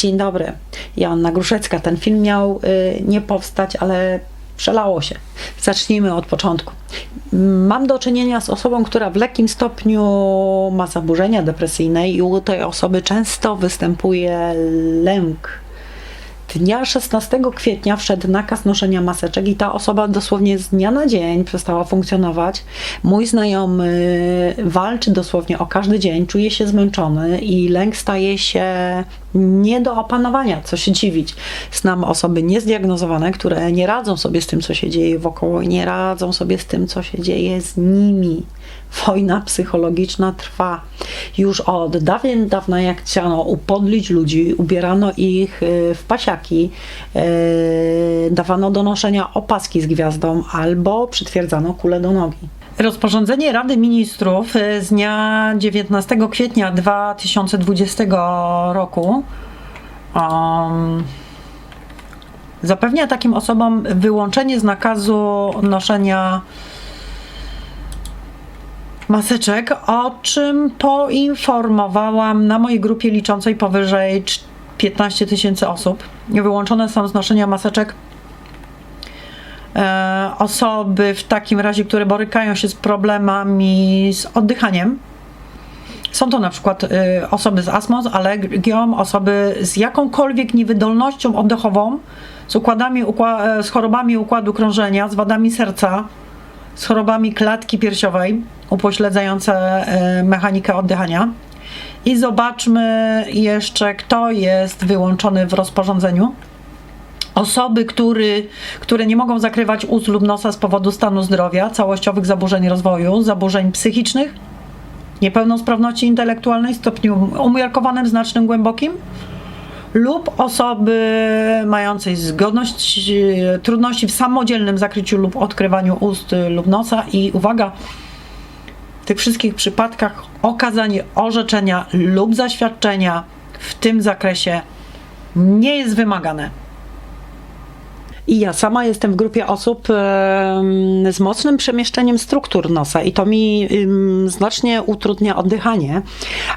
Dzień dobry, Joanna Gruszecka. Ten film miał y, nie powstać, ale przelało się. Zacznijmy od początku. Mam do czynienia z osobą, która w lekkim stopniu ma zaburzenia depresyjne i u tej osoby często występuje lęk. Dnia 16 kwietnia wszedł nakaz noszenia maseczek i ta osoba dosłownie z dnia na dzień przestała funkcjonować. Mój znajomy walczy dosłownie o każdy dzień, czuje się zmęczony i lęk staje się nie do opanowania, co się dziwić. Znam osoby niezdiagnozowane, które nie radzą sobie z tym, co się dzieje wokoło, nie radzą sobie z tym, co się dzieje z nimi. Wojna psychologiczna trwa już od dawien dawna, jak chciano upodlić ludzi, ubierano ich y, w pasiaki, y, dawano do noszenia opaski z gwiazdą albo przytwierdzano kulę do nogi. Rozporządzenie Rady Ministrów y, z dnia 19 kwietnia 2020 roku um, zapewnia takim osobom wyłączenie z nakazu noszenia maseczek, o czym poinformowałam na mojej grupie liczącej powyżej cz- 15 tysięcy osób. Wyłączone są z noszenia maseczek e, osoby w takim razie, które borykają się z problemami z oddychaniem. Są to na przykład y, osoby z astmą, z alergią, osoby z jakąkolwiek niewydolnością oddechową, z, układami, ukła- e, z chorobami układu krążenia, z wadami serca, z chorobami klatki piersiowej, upośledzające e, mechanikę oddychania. I zobaczmy jeszcze, kto jest wyłączony w rozporządzeniu. Osoby, który, które nie mogą zakrywać ust lub nosa z powodu stanu zdrowia, całościowych zaburzeń rozwoju, zaburzeń psychicznych, niepełnosprawności intelektualnej stopniu umiarkowanym, znacznym, głębokim, lub osoby mającej zgodność, e, trudności w samodzielnym zakryciu lub odkrywaniu ust lub nosa i uwaga, w tych wszystkich przypadkach okazanie orzeczenia lub zaświadczenia w tym zakresie nie jest wymagane. I ja sama jestem w grupie osób z mocnym przemieszczeniem struktur nosa i to mi znacznie utrudnia oddychanie.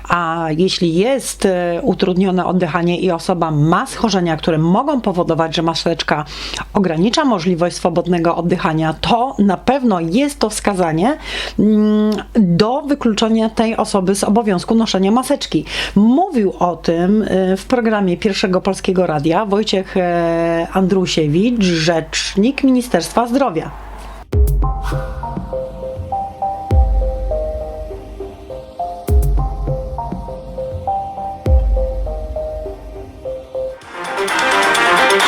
A jeśli jest e, utrudnione oddychanie i osoba ma schorzenia, które mogą powodować, że maseczka ogranicza możliwość swobodnego oddychania, to na pewno jest to wskazanie mm, do wykluczenia tej osoby z obowiązku noszenia maseczki. Mówił o tym e, w programie Pierwszego Polskiego Radia Wojciech e, Rzecznik Ministerstwa Zdrowia.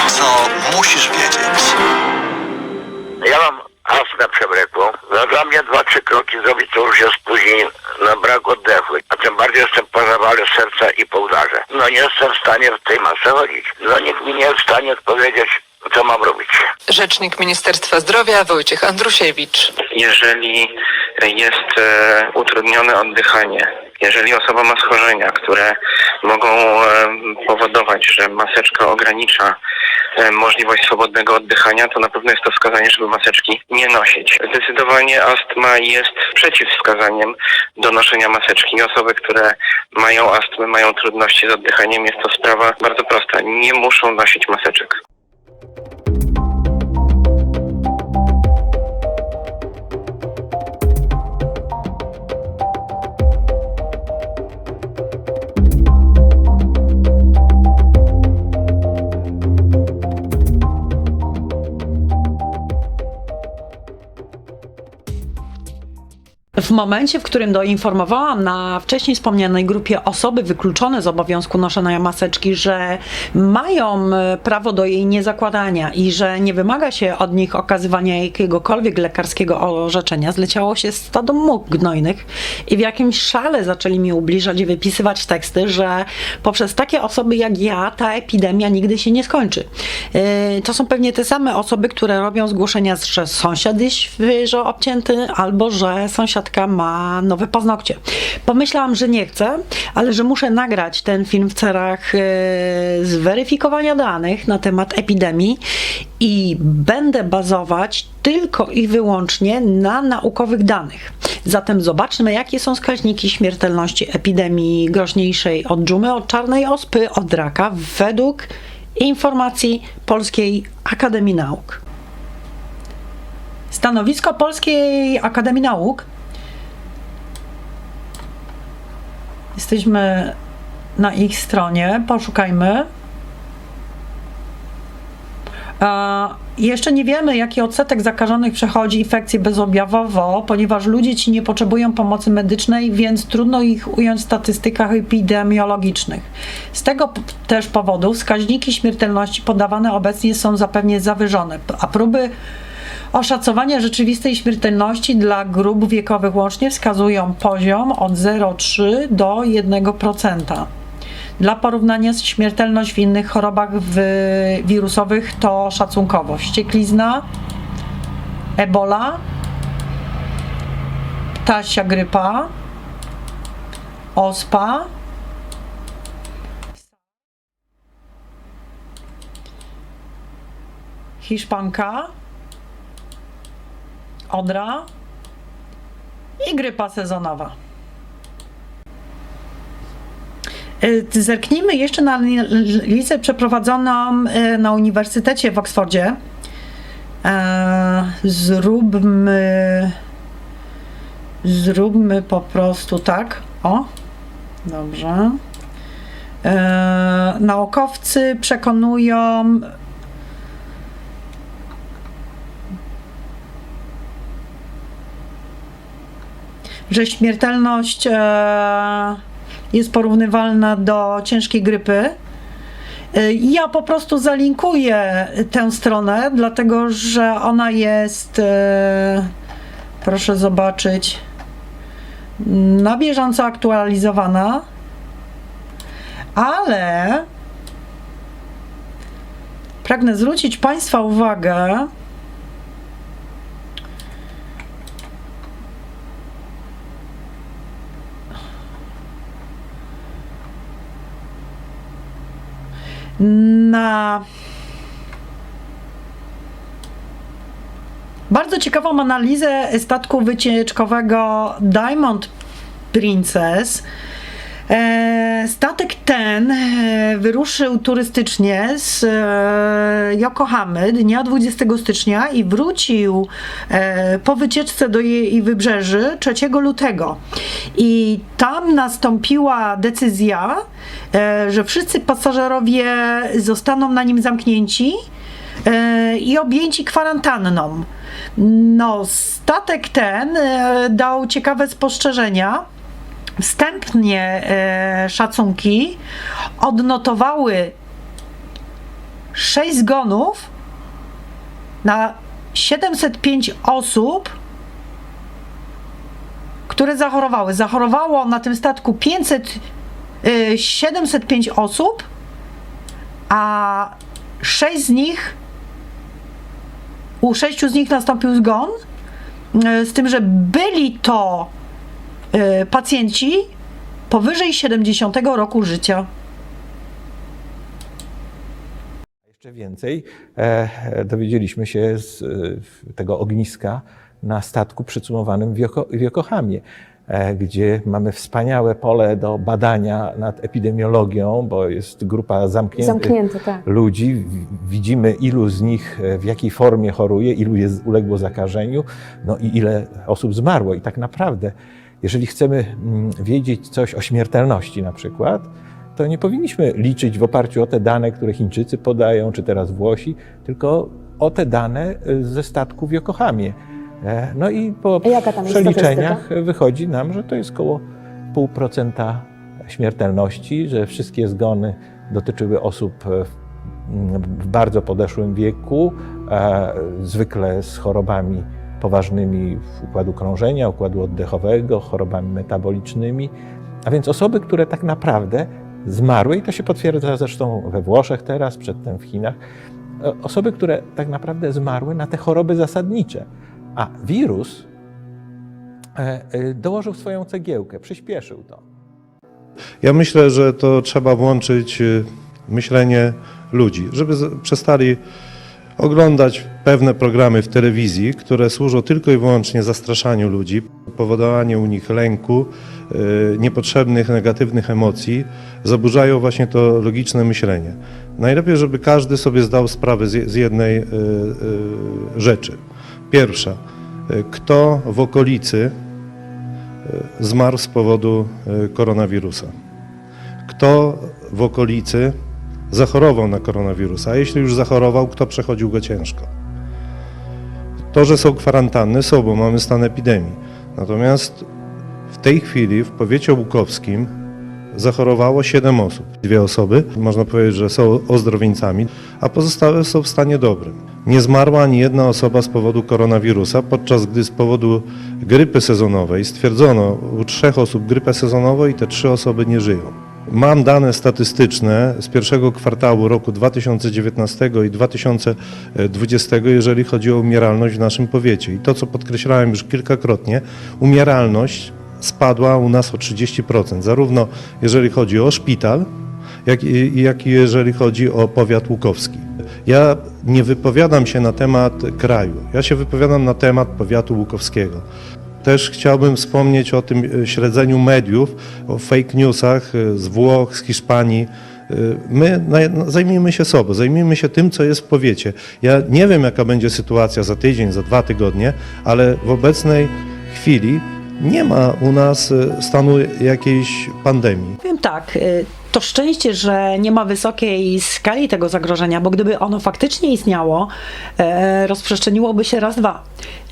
co musisz wiedzieć. Ja mam astmę przewlekłą. No dla mnie dwa, trzy kroki zrobić to już jest później na brak oddechu. A tym bardziej jestem po zawale serca i po udarze. No nie jestem w stanie w tej masce chodzić. No nikt mi nie jest w stanie odpowiedzieć, co mam robić. Rzecznik Ministerstwa Zdrowia Wojciech Andrusiewicz. jeżeli jest e, utrudnione oddychanie, jeżeli osoba ma schorzenia, które mogą e, powodować, że maseczka ogranicza e, możliwość swobodnego oddychania, to na pewno jest to wskazanie, żeby maseczki nie nosić. Zdecydowanie astma jest przeciwwskazaniem do noszenia maseczki. Osoby, które mają astmę, mają trudności z oddychaniem, jest to sprawa bardzo prosta. Nie muszą nosić maseczek. W momencie, w którym doinformowałam na wcześniej wspomnianej grupie osoby wykluczone z obowiązku noszenia maseczki, że mają e, prawo do jej niezakładania i że nie wymaga się od nich okazywania jakiegokolwiek lekarskiego orzeczenia, zleciało się stado móg gnojnych i w jakimś szale zaczęli mi ubliżać i wypisywać teksty, że poprzez takie osoby jak ja ta epidemia nigdy się nie skończy. E, To są pewnie te same osoby, które robią zgłoszenia, że sąsiad jest świeżo obcięty albo że sąsiad sąsiadka ma nowe paznokcie. Pomyślałam, że nie chcę, ale że muszę nagrać ten film w celach e, zweryfikowania danych na temat epidemii i będę bazować tylko i wyłącznie na naukowych danych. Zatem zobaczmy, jakie są wskaźniki śmiertelności epidemii groźniejszej od dżumy, od czarnej ospy, od raka według informacji Polskiej Akademii Nauk. Stanowisko Polskiej Akademii Nauk. Jesteśmy na ich stronie. Poszukajmy. Jeszcze nie wiemy, jaki odsetek zakażonych przechodzi infekcję bezobjawowo, ponieważ ludzie ci nie potrzebują pomocy medycznej, więc trudno ich ująć w statystykach epidemiologicznych. Z tego też powodu wskaźniki śmiertelności podawane obecnie są zapewne zawyżone, a próby Oszacowania rzeczywistej śmiertelności dla grup wiekowych łącznie wskazują poziom od 0,3 do 1%. Dla porównania śmiertelność w innych chorobach wy- wirusowych to szacunkowo wścieklizna, ebola, ptasia grypa, ospa, hiszpanka, odra i grypa sezonowa. Y, Zerknijmy jeszcze na analizę przeprowadzoną y, na Uniwersytecie w Oksfordzie. E, Zróbmy, zróbmy po prostu tak. O, dobrze. E, Naukowcy przekonują że śmiertelność e, jest porównywalna do ciężkiej grypy. E, Ja po prostu zalinkuję tę stronę, dlatego że ona jest, e, proszę zobaczyć, na bieżąco aktualizowana, ale pragnę zwrócić Państwa uwagę, na bardzo ciekawą analizę statku wycieczkowego Diamond Princess. E, Statek ten e, wyruszył turystycznie z e, Yokohamy dnia 20 stycznia i wrócił po wycieczce do jej wybrzeży 3 lutego. I tam nastąpiła decyzja, że wszyscy pasażerowie zostaną na nim zamknięci i objęci kwarantanną. No, statek ten dał ciekawe spostrzeżenia. Wstępnie e, szacunki odnotowały 6 zgonów na 705 osób, które zachorowały. Zachorowało na tym statku 500, y, 705 osób, a 6 z nich, u 6 z nich nastąpił zgon, y, z tym, że byli to pacjenci powyżej 70 roku życia. Jeszcze więcej e, e, dowiedzieliśmy się z e, tego ogniska na statku przycumowanym w, Joko, w Yokohamie, e, gdzie mamy wspaniałe pole do badania nad epidemiologią, bo jest grupa zamkniętych tak. ludzi. W- Widzimy, ilu z nich e, w jakiej formie choruje, ilu jest, uległo zakażeniu, no i ile osób zmarło. I tak naprawdę, jeżeli chcemy mm, wiedzieć coś o śmiertelności na przykład, to nie powinniśmy liczyć w oparciu o te dane, które Chińczycy podają, czy teraz Włosi, tylko o te dane y, ze statku w Yokohamie. E, No i po przeliczeniach wychodzi nam, że to jest około 0,5% śmiertelności, że wszystkie zgony dotyczyły osób e, w bardzo podeszłym wieku, e, zwykle z chorobami poważnymi układu krążenia, układu oddechowego, chorobami metabolicznymi. A więc osoby, które tak naprawdę zmarły, i to się potwierdza zresztą we Włoszech teraz, przedtem w Chinach, e, osoby, które tak naprawdę zmarły na te choroby zasadnicze. A wirus e, e, dołożył swoją cegiełkę, przyspieszył to. Ja myślę, że to trzeba włączyć myślenie ludzi, żeby przestali oglądać pewne programy w telewizji, które służą tylko i wyłącznie zastraszaniu ludzi, powodowaniu u nich lęku, y, niepotrzebnych negatywnych emocji, zaburzają właśnie to logiczne myślenie. Najlepiej, żeby każdy sobie zdał sprawę z, jednej y, y, rzeczy. Pierwsza, kto w okolicy zmarł z powodu koronawirusa kto w okolicy zachorował na koronawirusa, a jeśli już zachorował, kto przechodził go ciężko. To, że są kwarantanny, są, bo mamy stan epidemii. Natomiast w tej chwili w powiecie łukowskim zachorowało 7 osób. Dwie osoby, można powiedzieć, że są ozdrowieńcami, a pozostałe są w stanie dobrym. Nie zmarła ani jedna osoba z powodu koronawirusa, podczas gdy z powodu grypy sezonowej stwierdzono u trzech osób grypę sezonową i te trzy osoby nie żyją. Mam dane statystyczne z pierwszego kwartału roku 2019 i 2020, jeżeli chodzi o umieralność w naszym powiecie. I to, co podkreślałem już kilkakrotnie, umieralność spadła u nas o 30%, zarówno jeżeli chodzi o szpital, jak i, jak i jeżeli chodzi o powiat łukowski. Ja nie wypowiadam się na temat kraju, ja się wypowiadam na temat powiatu łukowskiego. Też chciałbym wspomnieć o tym e, śledzeniu mediów, o fake newsach e, z Włoch, z Hiszpanii. E, My na- zajmijmy się sobą, zajmijmy się tym, co jest w powiecie. Ja nie wiem, jaka będzie sytuacja za tydzień, za dwa tygodnie, ale w obecnej chwili nie ma u nas stanu jakiejś pandemii. Powiem tak, to szczęście, że nie ma wysokiej skali tego zagrożenia, bo gdyby ono faktycznie istniało, rozprzestrzeniłoby się raz, dwa.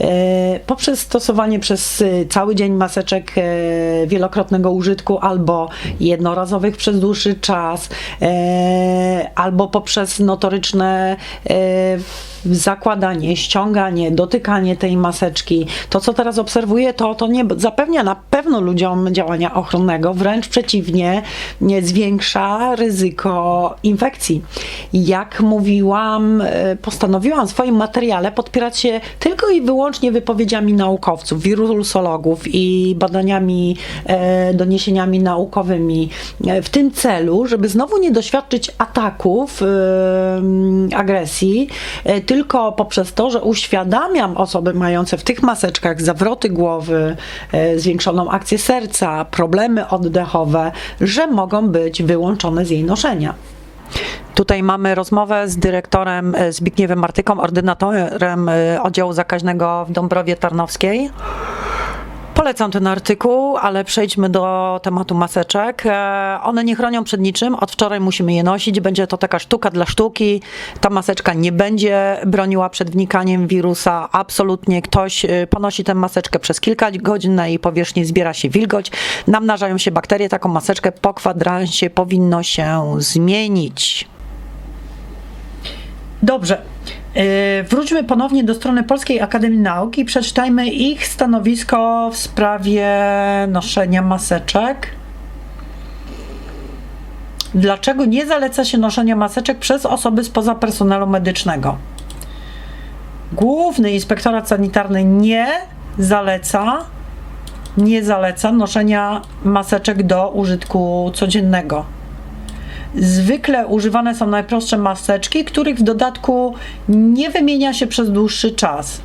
E, Poprzez stosowanie przez y, cały dzień maseczek e, wielokrotnego użytku albo jednorazowych przez dłuższy czas, e, albo poprzez notoryczne e, zakładanie, ściąganie, dotykanie tej maseczki. To, co teraz obserwuję, to, to nie zapewnia na pewno ludziom działania ochronnego, wręcz przeciwnie, nie zwiększa ryzyko infekcji. Jak mówiłam, e, postanowiłam w swoim materiale podpierać się tylko i wyłącznie wypowiedziami naukowców, wirusologów i badaniami, e, doniesieniami naukowymi e, w tym celu, żeby znowu nie doświadczyć ataków, agresji, tylko poprzez to, że uświadamiam osoby mające w tych maseczkach zawroty głowy, e, zwiększoną akcję serca, problemy oddechowe, że mogą być wyłączone z jej noszenia. Tutaj mamy rozmowę z dyrektorem e, Zbigniewem Martyką, ordynatorem e, oddziału zakaźnego w Dąbrowie Tarnowskiej. Polecam ten artykuł, ale przejdźmy do tematu maseczek. E, One nie chronią przed niczym. Od wczoraj musimy je nosić. Będzie to taka sztuka dla sztuki. Ta maseczka nie będzie broniła przed wnikaniem wirusa. Absolutnie ktoś e, ponosi tę maseczkę przez kilka godzin, na jej powierzchni zbiera się wilgoć, namnażają się bakterie. Taką maseczkę po kwadransie powinno się zmienić. Dobrze. Yy, Wróćmy ponownie do strony Polskiej Akademii Nauk i przeczytajmy ich stanowisko w sprawie noszenia maseczek. Dlaczego nie zaleca się noszenia maseczek przez osoby spoza personelu medycznego? Główny Inspektorat Sanitarny nie zaleca nie zaleca noszenia maseczek do użytku codziennego. Zwykle używane są najprostsze maseczki, których w dodatku nie wymienia się przez dłuższy czas.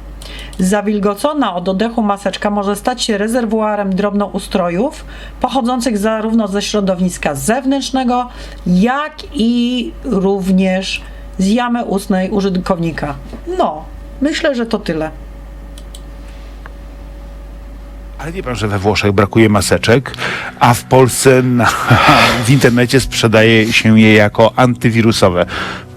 Zawilgocona od oddechu maseczka może stać się rezerwuarem drobnoustrojów pochodzących zarówno ze środowiska zewnętrznego, jak i również z jamy ustnej użytkownika. No, myślę, że to tyle. Ale wie pan, że we Włoszech brakuje maseczek, a w Polsce na, w internecie sprzedaje się je jako antywirusowe.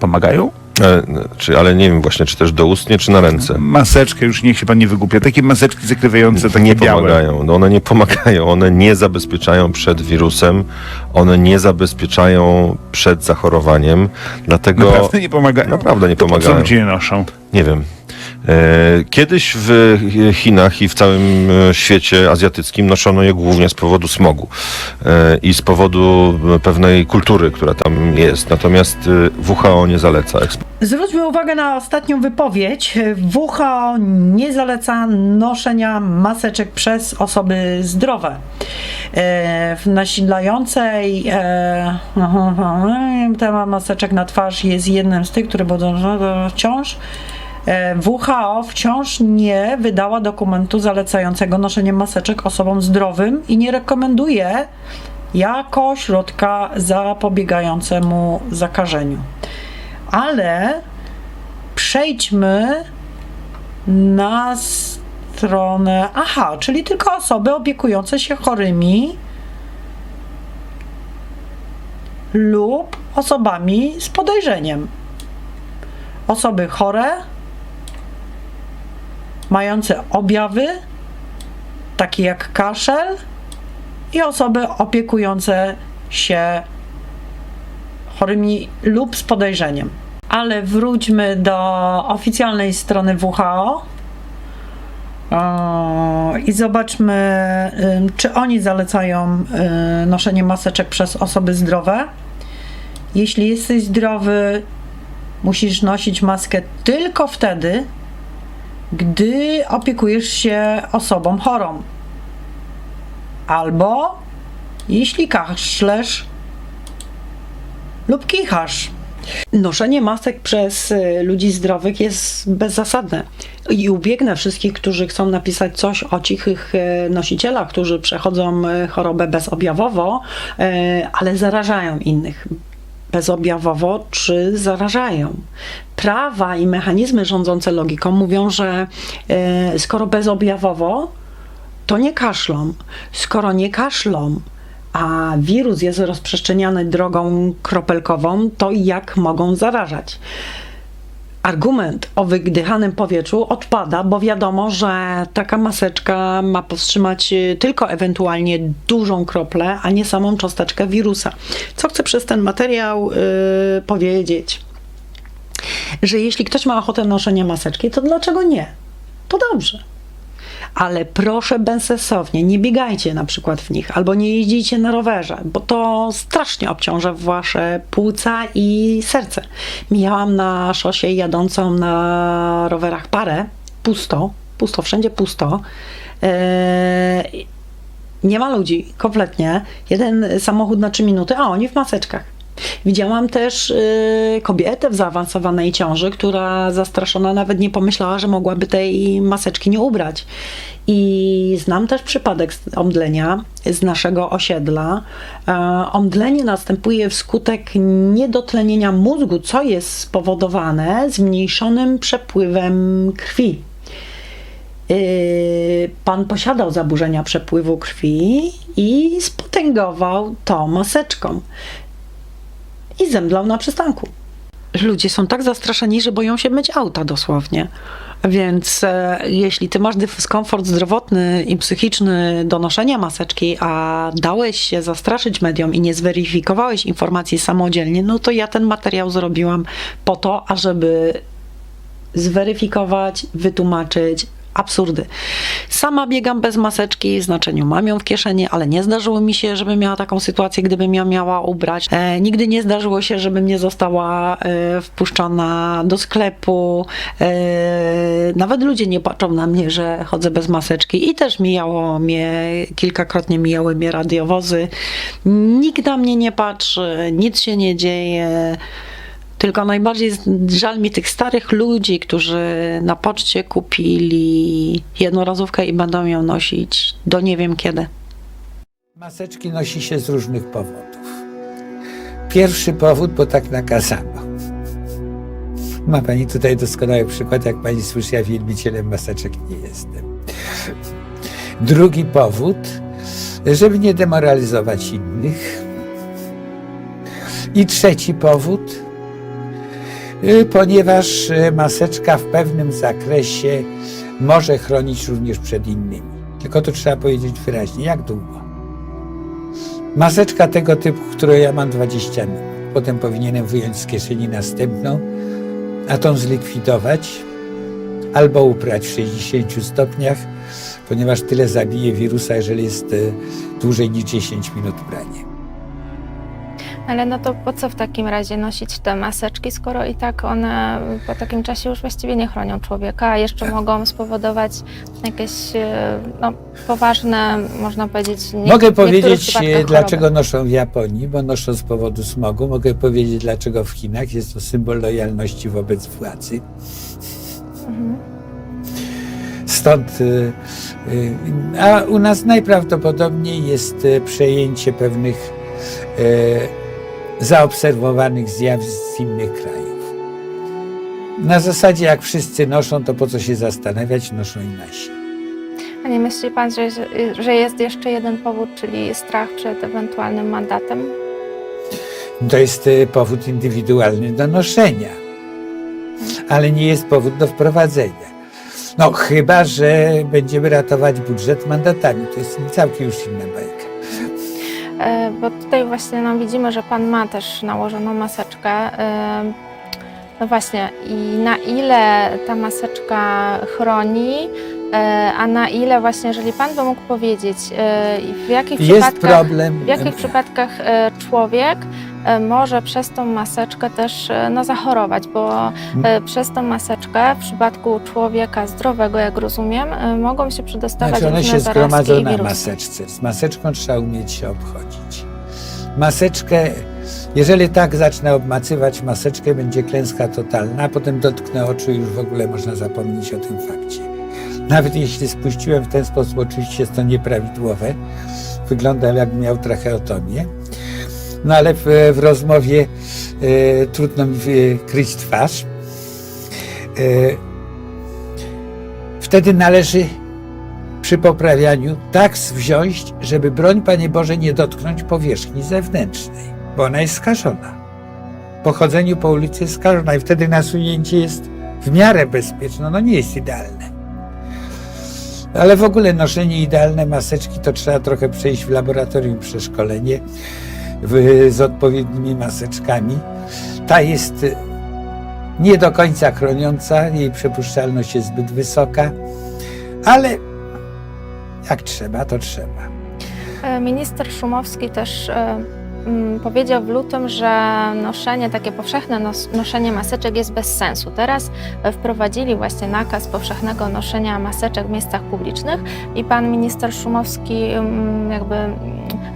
Pomagają? E, czy, ale nie wiem właśnie, czy też doustnie, czy na ręce. Maseczkę, już niech się pan nie wygłupia. Takie maseczki zakrywające, takie nie białe. pomagają. No one nie pomagają. One nie zabezpieczają przed wirusem. One nie zabezpieczają przed zachorowaniem. Dlatego Naprawdę nie pomagają? Naprawdę nie to Po co pomagają. ludzie je noszą? nie wiem. E, Kiedyś w Chinach i w całym e, świecie azjatyckim noszono je głównie z powodu smogu e, i z powodu e, pewnej kultury, która tam jest. Natomiast e, WHO nie zaleca eksp- Zwróćmy uwagę na ostatnią wypowiedź. WHO nie zaleca noszenia maseczek przez osoby zdrowe. E, W nasilającej e, temat maseczek na twarz jest jednym z tych, które będą wciąż. E, WHO wciąż nie wydała dokumentu zalecającego noszenie maseczek osobom zdrowym i nie rekomenduje jako środka zapobiegającemu zakażeniu ale przejdźmy na stronę. Aha, czyli tylko osoby opiekujące się chorymi lub osobami z podejrzeniem. Osoby chore, mające objawy, takie jak kaszel, i osoby opiekujące się chorymi lub z podejrzeniem. Ale wróćmy do oficjalnej strony WHO o, i zobaczmy, ym, czy oni zalecają y, noszenie maseczek przez osoby zdrowe. Jeśli jesteś zdrowy, musisz nosić maskę tylko wtedy, gdy opiekujesz się osobą chorą. Albo jeśli kaszlesz lub kichasz. Noszenie masek przez y, ludzi zdrowych jest bezzasadne. I ubiegnę wszystkich, którzy chcą napisać coś o cichych y, nosicielach, którzy przechodzą y, chorobę bezobjawowo, ale zarażają innych. Bezobjawowo czy zarażają. Prawa i mechanizmy rządzące logiką mówią, że y, skoro bezobjawowo, to nie kaszlą. Skoro nie kaszlą, a wirus jest rozprzestrzeniany drogą kropelkową, to jak mogą zarażać? Argument o wygdychanym powietrzu odpada, bo wiadomo, że taka maseczka ma powstrzymać y, tylko ewentualnie dużą kroplę, a nie samą cząsteczkę wirusa. Co chcę przez ten materiał y, powiedzieć? Że jeśli ktoś ma ochotę noszenia maseczki, to dlaczego nie? To dobrze ale proszę bezsensownie, nie biegajcie na przykład w nich, albo nie jeździcie na rowerze, bo to strasznie obciąża wasze płuca i serce. Mijałam na szosie jadącą na rowerach parę, pusto, pusto, wszędzie pusto. Eee, nie ma ludzi, kompletnie. Jeden samochód na 3 minuty, a oni w maseczkach. Widziałam też y, kobietę w zaawansowanej ciąży, która zastraszona nawet nie pomyślała, że mogłaby tej maseczki nie ubrać. I znam też przypadek omdlenia z naszego osiedla. E, omdlenie następuje wskutek niedotlenienia mózgu, co jest spowodowane zmniejszonym przepływem krwi. Yy, Pan posiadał zaburzenia przepływu krwi i spotęgował to maseczką. I zemdlał na przystanku. Ludzie są tak zastraszeni, że boją się myć auta dosłownie. Więc e, jeśli ty masz dyskomfort zdrowotny i psychiczny do noszenia maseczki, a dałeś się zastraszyć mediom i nie zweryfikowałeś informacji samodzielnie, no to ja ten materiał zrobiłam po to, ażeby zweryfikować, wytłumaczyć absurdy. Sama biegam bez maseczki, znaczeniu mam ją w kieszeni, ale nie zdarzyło mi się, żebym miała taką sytuację, gdybym ją miała ubrać. E, nigdy nie zdarzyło się, żebym nie została e, wpuszczona do sklepu. E, nawet ludzie nie patrzą na mnie, że chodzę bez maseczki i też mijało mnie, kilkakrotnie mijały mnie radiowozy. Nikt na mnie nie patrzy, nic się nie dzieje. Tylko najbardziej żal mi tych starych ludzi, którzy na poczcie kupili jednorazówkę i będą ją nosić do nie wiem kiedy. Maseczki nosi się z różnych powodów. Pierwszy powód, bo tak nakazano. Ma pani tutaj doskonały przykład, jak pani słyszy, ja wielbicielem maseczek nie jestem. Drugi powód, żeby nie demoralizować innych. I trzeci powód, ponieważ y, maseczka w pewnym zakresie może chronić również przed innymi. Tylko to trzeba powiedzieć wyraźnie, jak długo. Maseczka tego typu, którą ja mam 20 minut. Potem powinienem wyjąć z kieszeni następną, a tą zlikwidować. albo uprać w 60 stopniach, ponieważ tyle zabije wirusa, jeżeli jest e, dłużej niż 10 minut pranie. Ale no to po co w takim razie nosić te maseczki, skoro i tak one po takim czasie już właściwie nie chronią człowieka, a jeszcze mogą spowodować jakieś e, no, poważne, można powiedzieć, nie, Mogę powiedzieć, e, dlaczego choroby. noszą w Japonii, bo noszą z powodu smogu. Mogę powiedzieć, dlaczego w Chinach. Jest to symbol lojalności wobec władzy. Mhm. Stąd, y, a u nas najprawdopodobniej jest przejęcie pewnych zaobserwowanych zjawisk z innych krajów. Na zasadzie, jak wszyscy noszą, to po co się zastanawiać, noszą i nasi. A nie myśli pan, że, że jest jeszcze jeden powód, czyli strach przed ewentualnym mandatem? To jest y, powód indywidualny do noszenia, ale nie jest powód do wprowadzenia. No, chyba, że będziemy ratować budżet mandatami. To jest całkiem już inna bajka. E, Bo tutaj właśnie no, widzimy, że pan ma też nałożoną maseczkę. E, No właśnie, i na ile ta maseczka chroni, e, a na ile właśnie, jeżeli pan by mógł powiedzieć, w jakich Jest przypadkach, problem. w jakich przypadkach człowiek może przez tą maseczkę też e, no, zachorować, bo e, przez tą maseczkę w przypadku człowieka zdrowego, jak rozumiem, e, mogą się przedostawać Znaczy one się zgromadzą na maseczce. Z maseczką trzeba umieć się obchodzić. Maseczkę, jeżeli tak zacznę obmacywać maseczkę, będzie klęska totalna, a potem dotknę oczu i już w ogóle można zapomnieć o tym fakcie. Nawet jeśli spuściłem w ten sposób, oczywiście jest to nieprawidłowe, wygląda jakbym miał tracheotomię, no ale w, w rozmowie e, trudno mi kryć twarz. E, wtedy należy przy poprawianiu tak wziąć, żeby broń, Panie Boże, nie dotknąć powierzchni zewnętrznej, bo ona jest skażona. Po chodzeniu po ulicy jest skażona i wtedy nasunięcie jest w miarę bezpieczne, no nie jest idealne. Ale w ogóle noszenie idealne maseczki to trzeba trochę przejść w laboratorium przeszkolenie w, z odpowiednimi maseczkami. Ta jest nie do końca chroniąca, jej przepuszczalność jest zbyt wysoka, ale jak trzeba, to trzeba. E, Minister Szumowski też e, powiedział w lutym, że noszenie, takie powszechne nos, noszenie maseczek jest bez sensu. Teraz e, wprowadzili właśnie nakaz powszechnego noszenia maseczek w miejscach publicznych i pan minister Szumowski mm, jakby mm,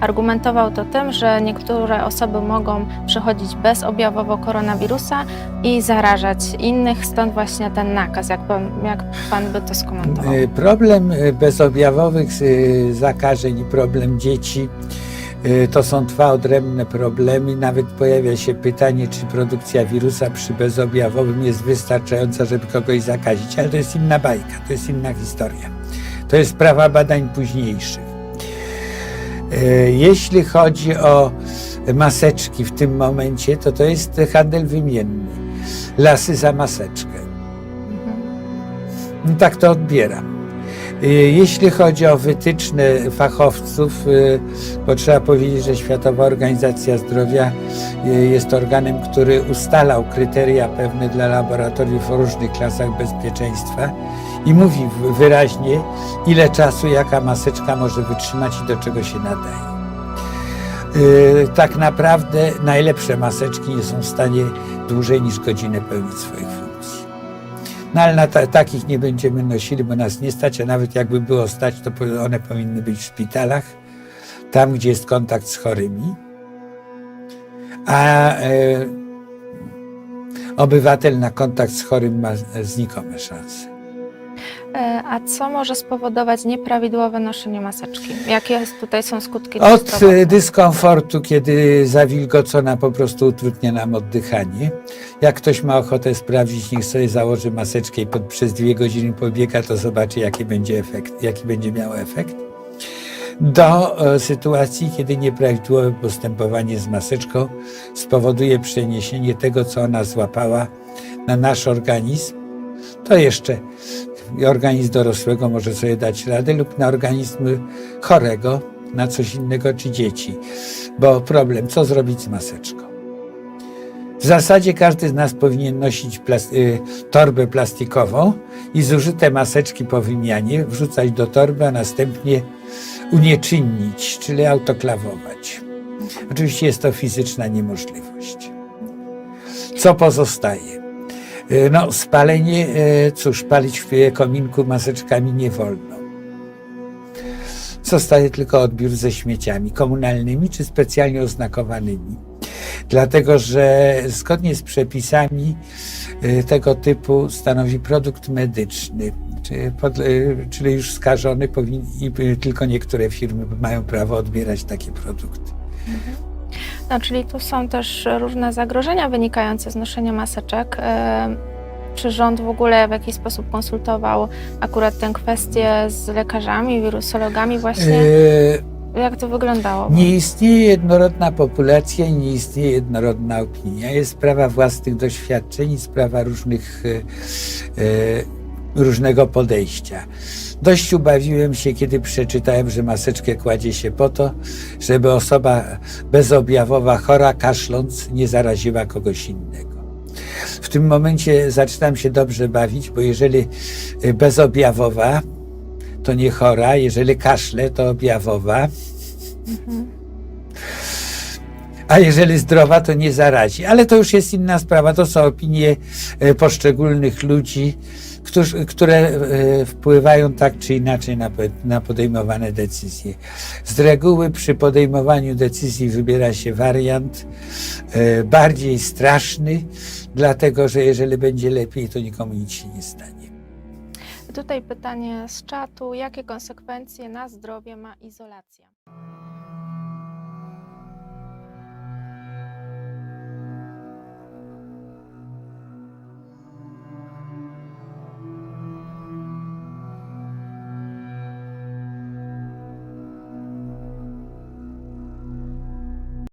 argumentował to tym, że niektóre osoby mogą przechodzić bezobjawowo koronawirusa i zarażać innych, stąd właśnie ten nakaz. Jak pan, jak pan by to skomentował? Y, Problem y, bezobjawowych zakażeń i problem dzieci to są dwa odrębne problemy. Nawet pojawia się pytanie, czy produkcja wirusa przy bezobjawowym jest wystarczająca, żeby kogoś zakazić, ale to jest inna bajka, to jest inna historia. To jest sprawa badań późniejszych. Y, Jeśli chodzi o maseczki w tym momencie, to to jest handel wymienny. Lasy za maseczkę. No Tak to odbieram. Y, Jeśli chodzi o wytyczne fachowców, y, bo trzeba powiedzieć, że Światowa Organizacja Zdrowia y, jest organem, który ustalał kryteria pewne dla laboratoriów o różnych klasach bezpieczeństwa i mówi wyraźnie, ile czasu jaka maseczka może wytrzymać i do czego się nadaje. Tak naprawdę najlepsze maseczki nie są w stanie dłużej niż godzinę pełnić swoich funkcji. No ale ta, takich nie będziemy nosili, bo nas nie stać, a nawet jakby było stać, to one powinny być w szpitalach, tam gdzie jest kontakt z chorymi. A e, obywatel na kontakt z chorym ma znikome szanse. E, A co może spowodować nieprawidłowe noszenie maseczki? Jakie tutaj są skutki Od e, dyskomfortu, kiedy zawilgocona po prostu utrudnia nam oddychanie. Jak ktoś ma ochotę sprawdzić, niech sobie założy maseczkę i pod, przez dwie godziny pobiega, to zobaczy, jaki będzie efekt, jaki będzie miał efekt. Do e, sytuacji, kiedy nieprawidłowe postępowanie z maseczką spowoduje przeniesienie tego, co ona złapała na nasz organizm, to jeszcze organizm dorosłego może sobie dać radę lub na organizm chorego, na coś innego czy dzieci. Bo problem, co zrobić z maseczką? W zasadzie każdy z nas powinien nosić plas- y, torbę plastikową i zużyte maseczki po wymianie wrzucać do torby, a następnie unieczynnić, czyli autoklawować. Oczywiście jest to fizyczna niemożliwość. Co pozostaje? Y, No, spalenie, y, cóż, palić w kominku maseczkami nie wolno. Zostaje tylko odbiór ze śmieciami komunalnymi czy specjalnie oznakowanymi. Dlatego, że zgodnie z przepisami y, tego typu stanowi produkt medyczny, czyli już skażony, powin, i y, tylko niektóre firmy mają prawo odbierać takie produkty. No, czyli tu są też różne zagrożenia wynikające z noszenia maseczek. E, Czy rząd w ogóle w jakiś sposób konsultował akurat tę kwestię z lekarzami, wirusologami właśnie? Y, Jak to wyglądało? Nie istnieje jednorodna populacja nie istnieje jednorodna opinia. Jest sprawa własnych doświadczeń sprawa różnych, e, e, różnego podejścia. Dość ubawiłem się, kiedy przeczytałem, że maseczkę kładzie się po to, żeby osoba bezobjawowa, chora, kaszląc, nie zaraziła kogoś innego. W tym momencie zaczynam się dobrze bawić, bo jeżeli e, bezobjawowa, to nie chora, jeżeli kaszle, to objawowa. A jeżeli zdrowa, to nie zarazi. Ale to już jest inna sprawa. To są opinie e, poszczególnych ludzi, które e, wpływają tak czy inaczej na, na podejmowane decyzje. Z reguły przy podejmowaniu decyzji wybiera się wariant e, bardziej straszny, dlatego że jeżeli będzie lepiej, to nikomu nic się nie stanie. Tutaj pytanie z czatu. Jakie konsekwencje na zdrowie ma izolacja?